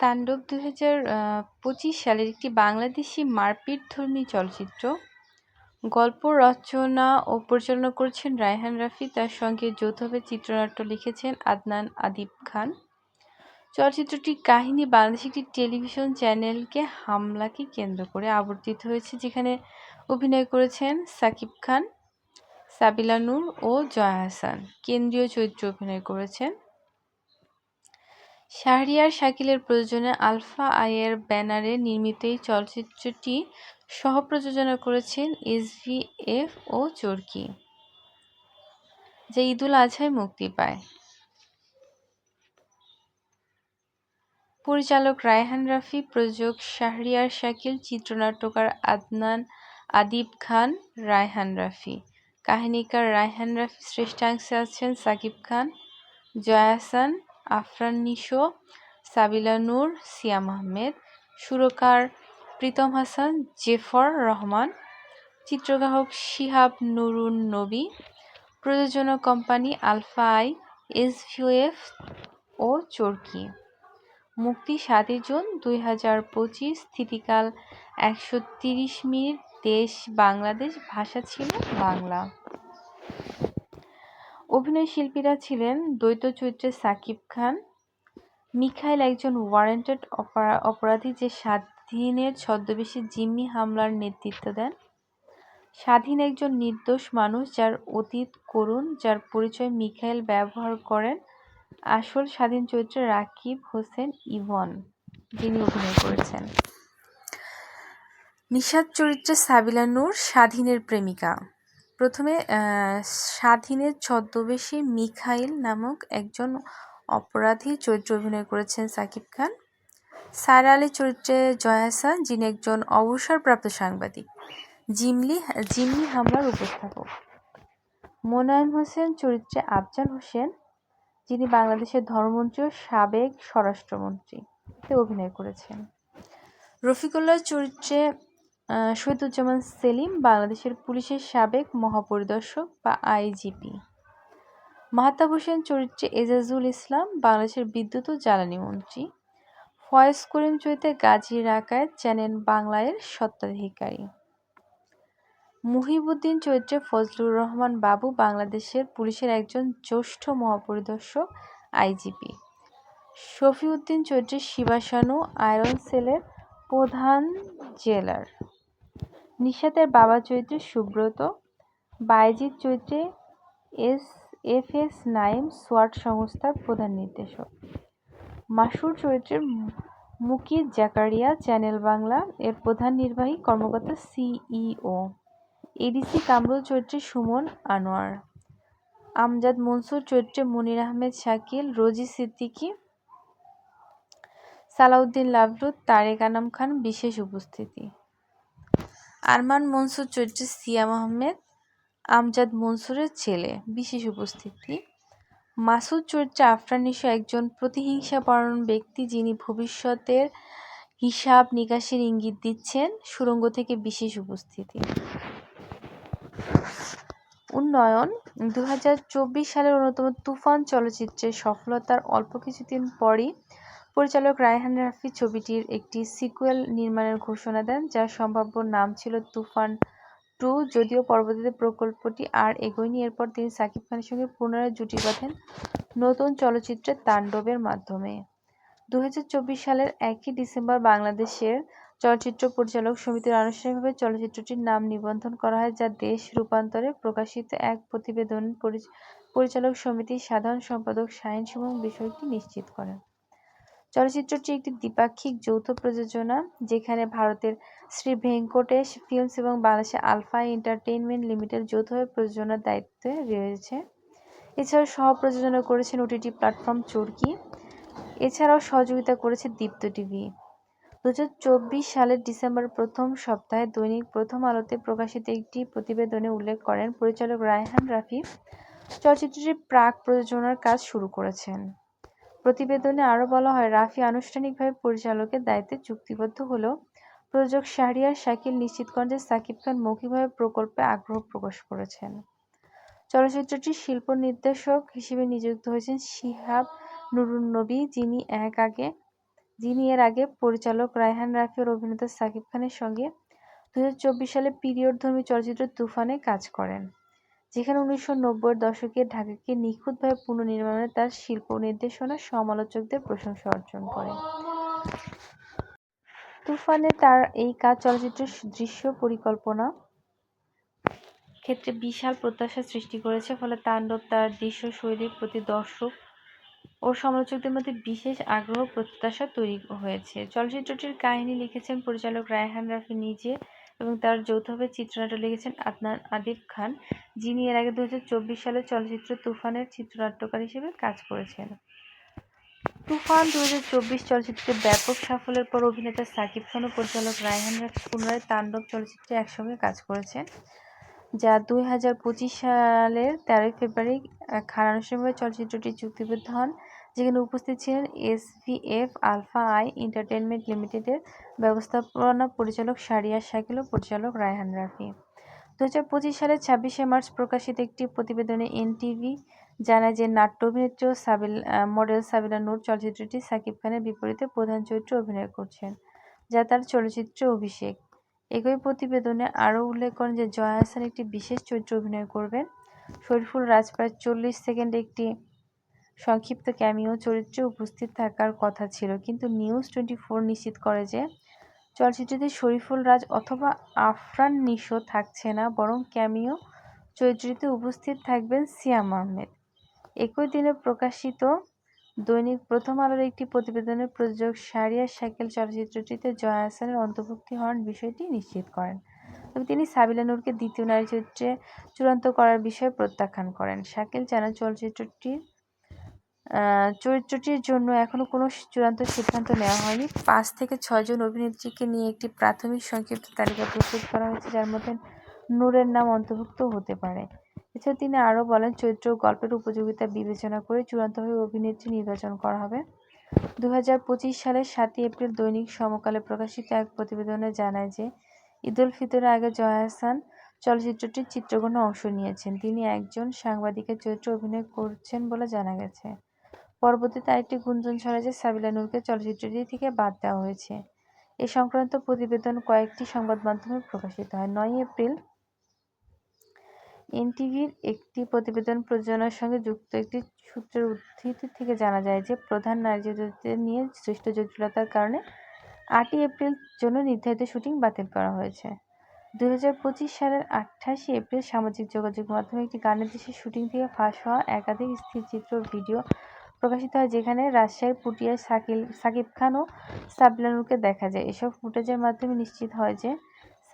তাণ্ডব দু হাজার পঁচিশ সালের একটি বাংলাদেশি মারপিটধর্মী চলচ্চিত্র। গল্প, রচনা ও পরিচালনা করেছেন রায়হান রাফি। তার সঙ্গে যৌথভাবে চিত্রনাট্য লিখেছেন আদনান আদিব খান। চলচ্চিত্রটির কাহিনী বাংলাদেশ একটি টেলিভিশন চ্যানেলকে হামলাকে কেন্দ্র করে আবর্তিত হয়েছে, যেখানে অভিনয় করেছেন সাকিব খান, সাবিলা নূর ও জয়া হাসান। কেন্দ্রীয় চরিত্রে অভিনয় করেছেন শাহরিয়ার শাকিলের প্রযোজনায় আলফা আইয়ের ব্যানারে নির্মিত এই চলচ্চিত্রটি সহ-প্রযোজনা করেছেন এসভিএফ ও চরকি, যা ঈদুল আজহায় মুক্তি পায়। পরিচালক রায়হান রাফি, প্রযোজক শাহরিয়ার শাকিল, চিত্রনাট্যকার আদনান আদিব খান, রায়হান রাফি, কাহিনীকার রায়হান রাফি, শ্রেষ্ঠাংশে আছেন সাকিব খান, জয়া আহসান, আফরান নিশো, সাবিলা নূর, সিয়াম আহমেদ, সুরকার প্রীতম হাসান, জেফর রহমান, চিত্রগ্রাহক শিহাব নুরুন নবী, প্রযোজনা কোম্পানি আলফা আই, এসভিএফ ও চরকি। মুক্তি সাতই জুন দুই হাজার পঁচিশ স্থিতিকাল একশো তিরিশ মিনিট দেশ বাংলাদেশ ভাষা ছিল বাংলা অভিনয় শিল্পীরা ছিলেন দ্বৈত চরিত্রে সাকিব খান, মিখাইল একজন ওয়ারেন্টেড অপরাধী যে স্বাধীনের ছদ্মবেশে জিম্মি হামলার নেতৃত্ব দেন, স্বাধীন একজন নির্দোষ মানুষ যার অতীত করুণ, যার পরিচয় মিখাইল ব্যবহার করেন আসল স্বাধীন চরিত্রে রাকিব হোসেন ইভন, যিনি অভিনয় করেছেন। নিষাদ চরিত্রে সাবিলা নূর স্বাধীনের প্রেমিকা। প্রথমে স্বাধীনের ছদ্মবেশী মিখাইল নামক একজন অপরাধী চরিত্রে অভিনয় করেছেন সাকিব খান। সারা আলী চরিত্রে জয়াসা যিনি একজন অবসরপ্রাপ্ত সাংবাদিক। জিমলি জিমলি হামলার উপস্থাপক। মোনায়েম হোসেন চরিত্রে আফজাল হোসেন, যিনি বাংলাদেশের ধর্মমন্ত্রী ও সাবেক স্বরাষ্ট্রমন্ত্রী অভিনয় করেছেন। রফিকুল্লাহ চরিত্রে শহীদুজ্জামান সেলিম বাংলাদেশের পুলিশের সাবেক মহাপরিদর্শক বা আইজিপি। মাহতাব হোসেন চরিত্রে এজাজুল ইসলাম বাংলাদেশের বিদ্যুৎ ও জ্বালানি মন্ত্রী। ফয়েজ করিম চরিত্রে গাজী রাকায়েত চ্যানেল বাংলায়ের স্বত্বাধিকারী। মুহিবুদ্দিন চরিত্রে ফজলুর রহমান বাবু বাংলাদেশের পুলিশের একজন জ্যেষ্ঠ মহাপরিদর্শক, আইজিপি। শফিউদ্দিন চরিত্রে শিবাসানু আয়রন সেলের প্রধান জেলার। নিশাতের বাবা চরিত্রে সুব্রত বাইজিৎ চরিত্রে এস এফ এস নাইম সোয়াট সংস্থার প্রধান নির্দেশক। মাসুর চরিত্রে মুকিদ জাকারিয়া, চ্যানেল বাংলা এর প্রধান নির্বাহী কর্মকর্তা সিইও। এডিসি কামরুল চরিত্রে সুমন আনোয়ার। আমজাদ মনসুর চরিত্রে মনির আহমেদ শাকিল, রোজি সিদ্দিকী, সালাউদ্দিন লাভলু তারেক আনাম খান বিশেষ উপস্থিতি। আরমান মনসুর চরিত্রে সিয়াম আহমেদ আমজাদ মনসুরের ছেলে, বিশেষ উপস্থিতি। মাসুদ চরিত্রে আফরান নিশো একজন প্রতিহিংসাপরায়ণ ব্যক্তি যিনি ভবিষ্যতের হিসাব নিকাশের ইঙ্গিত দিচ্ছেন, সুরঙ্গ থেকে বিশেষ উপস্থিতি। উন্নয়ন দু হাজার চব্বিশ সালের অন্যতম তুফান চলচ্চিত্রের সফলতার অল্প কিছুদিন পরই পরিচালক রায়হান রাফি ছবিটির একটি সিকুয়েল নির্মাণের ঘোষণা দেন, যার সম্ভাব্য নাম ছিল তুফান টু। যদিও পরবর্তীতে প্রকল্পটি আর এগোয়নি, এরপর তিনি সাকিব খানের সঙ্গে পুনরায় জুটি বাঁধেন নতুন চলচ্চিত্রে তাণ্ডবের মাধ্যমে। দু হাজার চব্বিশ সালের একই ডিসেম্বর বাংলাদেশের চলচ্চিত্র পরিচালক সমিতির আনুষ্ঠানিকভাবে চলচ্চিত্রটির নাম নিবন্ধন করা হয়, যা দেশ রূপান্তরে প্রকাশিত এক প্রতিবেদন পরিচালক সমিতির সাধারণ সম্পাদক শাহিন সুমন বিষয়টি নিশ্চিত করেন। চলচ্চিত্রটি একটি দ্বিপাক্ষিক যৌথ প্রযোজনা, যেখানে ভারতের শ্রী ভেঙ্কটেশ ফিল্মস এবং বাংলাদেশের আলফা এন্টারটেইনমেন্ট লিমিটেড যৌথভাবে প্রযোজনার দায়িত্বে রয়েছে। এছাড়াও সহ-প্রযোজনা করেছেন ওটিটি প্ল্যাটফর্ম চরকি। এছাড়াও সহযোগিতা করেছে দীপ্ত টিভি। দু হাজার চব্বিশ সালের ডিসেম্বর প্রথম সপ্তাহে দৈনিক প্রথম আলোতে প্রকাশিত একটি প্রতিবেদনে উল্লেখ করেন পরিচালক রায়হান রাফি চলচ্চিত্রটির প্রাক প্রযোজনার কাজ শুরু করেছেন। প্রতিবেদনে আরও বলা হয়, রাফি আনুষ্ঠানিকভাবে পরিচালকের দায়িত্বে চুক্তিবদ্ধ হলেও প্রযোজক শাহরিয়ার, শাকিল নিশ্চিত করেন যে সাকিব খান মৌখিকভাবে প্রকল্পে আগ্রহ প্রকাশ করেছেন। চলচ্চিত্রটির শিল্প নির্দেশক হিসেবে নিযুক্ত হয়েছেন শিহাব নুরুন নবী, যিনি এক আগে, যিনি এর আগে পরিচালক রায়হান রাফি ও অভিনেতা সাকিব খানের সঙ্গে দুই হাজার চব্বিশ সালে পিরিয়ডধর্মী চলচ্চিত্র তুফানে কাজ করেন। যেখানে উনিশশো নব্বইয়ের দশকে ঢাকাকে নিখুঁতভাবে পুনর্নির্মাণে তার শিল্প নির্দেশনা সমালোচকদের প্রশংসা অর্জন করে। তুফানে তার এই কাজ চলচ্চিত্রের দৃশ্য পরিকল্পনা ক্ষেত্রে বিশাল প্রত্যাশা সৃষ্টি করেছে, ফলে তাণ্ডব তার দৃশ্য শৈলীর প্রতি দর্শক ও সমালোচকদের মধ্যে বিশেষ আগ্রহ প্রত্যাশা তৈরি হয়েছে। চলচ্চিত্রটির কাহিনী লিখেছেন পরিচালক রায়হান রাফি নিজে। এবং তার যৌথভাবে চিত্রনাট্য লিখেছেন আদনান আদিব খান, যিনি এর আগে দু হাজার চব্বিশ সালে চলচ্চিত্র তুফানের চিত্রনাট্যকার হিসেবে কাজ করেছেন। তুফান দু হাজার চব্বিশ চলচ্চিত্রে ব্যাপক সাফল্যের পর অভিনেতা সাকিব খান ও পরিচালক রায়হান রাফি পুনরায় তাণ্ডব চলচ্চিত্রে একসঙ্গে কাজ করেছেন, যা দুই হাজার পঁচিশ সালের তেরোই ফেব্রুয়ারি খানানুষ্ঠানিকভাবে চলচ্চিত্রটি চুক্তিবদ্ধ হন। যেখানে উপস্থিত ছিলেন এসভিএফ আলফা আই এন্টারটেনমেন্ট লিমিটেডের ব্যবস্থাপনা পরিচালক সারিয়া শাকিল ও পরিচালক রায়হান রাফি। দু পঁচিশ সালের ছাব্বিশে মার্চ প্রকাশিত একটি প্রতিবেদনে এনটিভি জানায় যে নাট্য অভিনেত্রী সাবিল মডেল সাবিলা নূর চলচ্চিত্রটি সাকিব খানের বিপরীতে প্রধান চরিত্রে অভিনয় করছেন, যা তার চলচ্চিত্র অভিষেক। একই প্রতিবেদনে আরও উল্লেখ করেন যে জয়া হাসান একটি বিশেষ চরিত্রে অভিনয় করবেন। শরীফুল রাজ প্রায় চল্লিশ সেকেন্ড একটি সংক্ষিপ্ত ক্যামিও চরিত্রে উপস্থিত থাকার কথা ছিল। কিন্তু নিউজ টোয়েন্টি ফোর নিশ্চিত করে যে, চলচ্চিত্রটিতে শরীফুল রাজ অথবা আফরান নিশো থাকছে না, বরং ক্যামিও চরিত্রটিতে উপস্থিত থাকবেন সিয়াম আহমেদ। একই দিনে প্রকাশিত দৈনিক প্রথম আলোর একটি প্রতিবেদনে প্রযোজক সারিয়া শাকিল চলচ্চিত্রটিতে জয়া হাসানের অন্তর্ভুক্তি হওয়ার বিষয়টি নিশ্চিত করেন। তবে তিনি সাবিলা নূরকে দ্বিতীয় নারী চরিত্রে চূড়ান্ত করার বিষয়ে প্রত্যাখ্যান করেন। শাকিল জানান, চলচ্চিত্রটির চরিত্রটির জন্য এখনও কোনো চূড়ান্ত সিদ্ধান্ত নেওয়া হয়নি। পাঁচ থেকে ছয়জন অভিনেত্রীকে নিয়ে একটি প্রাথমিক সংক্ষিপ্ত তালিকা প্রস্তুত করা হয়েছে, যার মধ্যে নূরের নাম অন্তর্ভুক্ত হতে পারে। এছাড়া তিনি আরও বলেন, চরিত্র ও গল্পের উপযোগিতা বিবেচনা করে চূড়ান্তভাবে অভিনেত্রী নির্বাচন করা হবে। দু হাজার পঁচিশ সালের সাতই এপ্রিল দৈনিক সমকালে প্রকাশিত এক প্রতিবেদনে জানায় যে ঈদুল ফিতরের আগে জয়া হাসান চলচ্চিত্রটির চিত্রগ্রহণে অংশ নিয়েছেন। তিনি একজন সাংবাদিকের চরিত্রে অভিনয় করছেন বলে জানা গেছে। পরবর্তীতে আরেকটি গুঞ্জন ছড়ায় যে সাবিলা নূরকে চলচ্চিত্রটি থেকে বাদ দেওয়া হয়েছে। এ সংক্রান্ত প্রতিবেদন কয়েকটি সংবাদ মাধ্যমে প্রকাশিত হয়। নয় এপ্রিল এনটিভির একটি প্রতিবেদন প্রযোজনার সঙ্গে যুক্ত একটি সূত্রের উদ্ধৃতি থেকে জানা যায় যে, প্রধান নারী চরিত্রদের নিয়ে সৃষ্ট জটিলতার কারণে আটই এপ্রিল জন্য নির্ধারিত শুটিং বাতিল করা হয়েছে। দুই হাজার পঁচিশ সালের আঠাশে এপ্রিল সামাজিক যোগাযোগ মাধ্যমে একটি গানের দেশের শুটিং থেকে ফাঁস হওয়া একাধিক স্থিরচিত্র ভিডিও প্রকাশিত হয় যেখানে রাজশাহীর পুটিয়ায় সাকিল সাকিব খান ও সাবিলা নূরকে দেখা যায়। এসব ফুটেজের মাধ্যমে নিশ্চিত হয় যে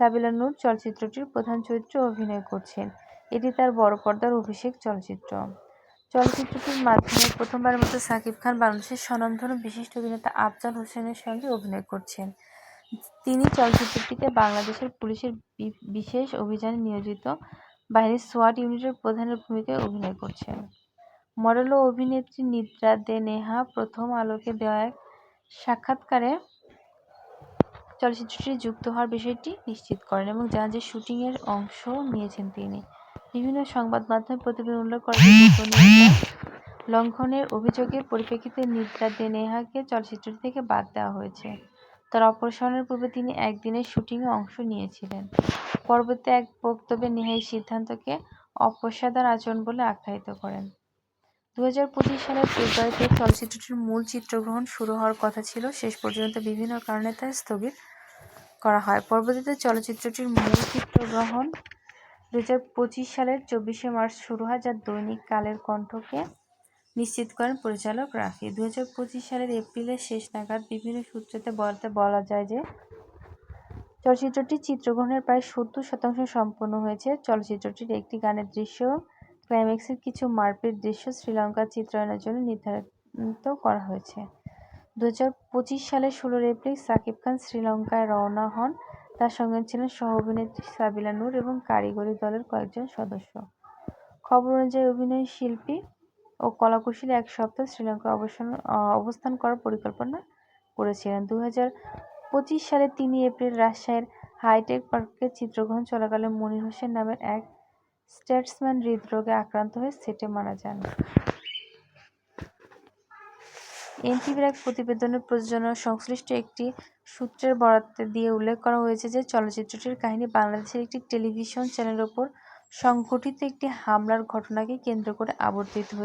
সাবিলানুর চলচ্চিত্রটির প্রধান চরিত্রে অভিনয় করছেন। এটি তার বড় পর্দার অভিষেক চলচ্চিত্র। চলচ্চিত্রটির মাধ্যমে প্রথমবারের মতো সাকিব খান বাংলাদেশের স্বনামধন্য বিশিষ্ট অভিনেতা আফজাল হোসেনের সঙ্গে অভিনয় করছেন। তিনি চলচ্চিত্রটিতে বাংলাদেশের পুলিশের বিশেষ অভিযানে নিয়োজিত বাহিনীর সোয়াট ইউনিটের প্রধানের ভূমিকায় অভিনয় করছেন। মডেল ও অভিনেত্রী নিদ্রা দে নেহা প্রথম আলোকে দেওয়া এক সাক্ষাৎকারে চলচ্চিত্রটি যুক্ত হওয়ার বিষয়টি নিশ্চিত করেন এবং জানান যে শুটিংয়ের অংশ নিয়েছেন তিনি। বিভিন্ন সংবাদ মাধ্যমে প্রতিবেদন উল্লেখ করে লঙ্ঘনের অভিযোগের পরিপ্রেক্ষিতে নিদ্রা দে নেহাকে চলচ্চিত্রটি থেকে বাদ দেওয়া হয়েছে। তার অপসারণের পূর্বে তিনি একদিনের শুটিংয়ে অংশ নিয়েছিলেন। পরবর্তী এক বক্তব্যে নেহা এই সিদ্ধান্তকে অপেশাদার আচরণ বলে আখ্যায়িত করেন। দু সালের ফেব্রুয়ারিতে চলচ্চিত্রটির মূল চিত্রগ্রহণ শুরু হওয়ার কথা ছিল। শেষ পর্যন্ত বিভিন্ন কারণে তা স্থগিত করা হয়। পরবর্তীতে চলচ্চিত্রটির মূল চিত্রগ্রহণ দু হাজার পঁচিশ সালের চব্বিশে মার্চ শুরু হয়, যা দৈনিক কালের কণ্ঠকে নিশ্চিত করেন পরিচালক রাফি। দু হাজার পঁচিশ সালের এপ্রিলের শেষ নাগাদ বিভিন্ন সূত্রেতে বলতে বলা যায় যে, চলচ্চিত্রটির চিত্রগ্রহণের প্রায় সত্তর শতাংশ সম্পন্ন হয়েছে। চলচ্চিত্রটির একটি গানের দৃশ্য ক্লাইম্যাক্সের কিছু মারপিট দৃশ্য শ্রীলঙ্কার চিত্রায়নের জন্য নির্ধারিত করা হয়েছে। দু হাজার পঁচিশ সালের ষোলোই এপ্রিল সাকিব খান শ্রীলঙ্কায় রওনা হন। তার সঙ্গে ছিলেন সহ অভিনেত্রী সাবিলা নূর এবং কারিগরি দলের কয়েকজন সদস্য। খবর অনুযায়ী অভিনয় শিল্পী ও কলাকুশলী এক সপ্তাহ শ্রীলঙ্কায় অবস্থান অবস্থান করার পরিকল্পনা করেছিলেন। দু হাজার পঁচিশ সালে তিনই এপ্রিল রাজশাহীর হাইটেক পার্কে চিত্রগ্রহণ চলাকালে মনির হোসেন নামের এক স্টেটসম্যান হৃদরোগে আক্রান্ত হয়ে সেটে মারা যান। এনটিভির এক প্রতিবেদনের প্রযোজনা সংশ্লিষ্ট একটি সূত্রের বরাতে দিয়ে উল্লেখ করা হয়েছে যে চলচ্চিত্রটির কাহিনী বাংলাদেশের একটি টেলিভিশন চ্যানেলের ওপর সংঘটিত একটি হামলার ঘটনাকে কেন্দ্র করে আবর্তিত হয়েছে।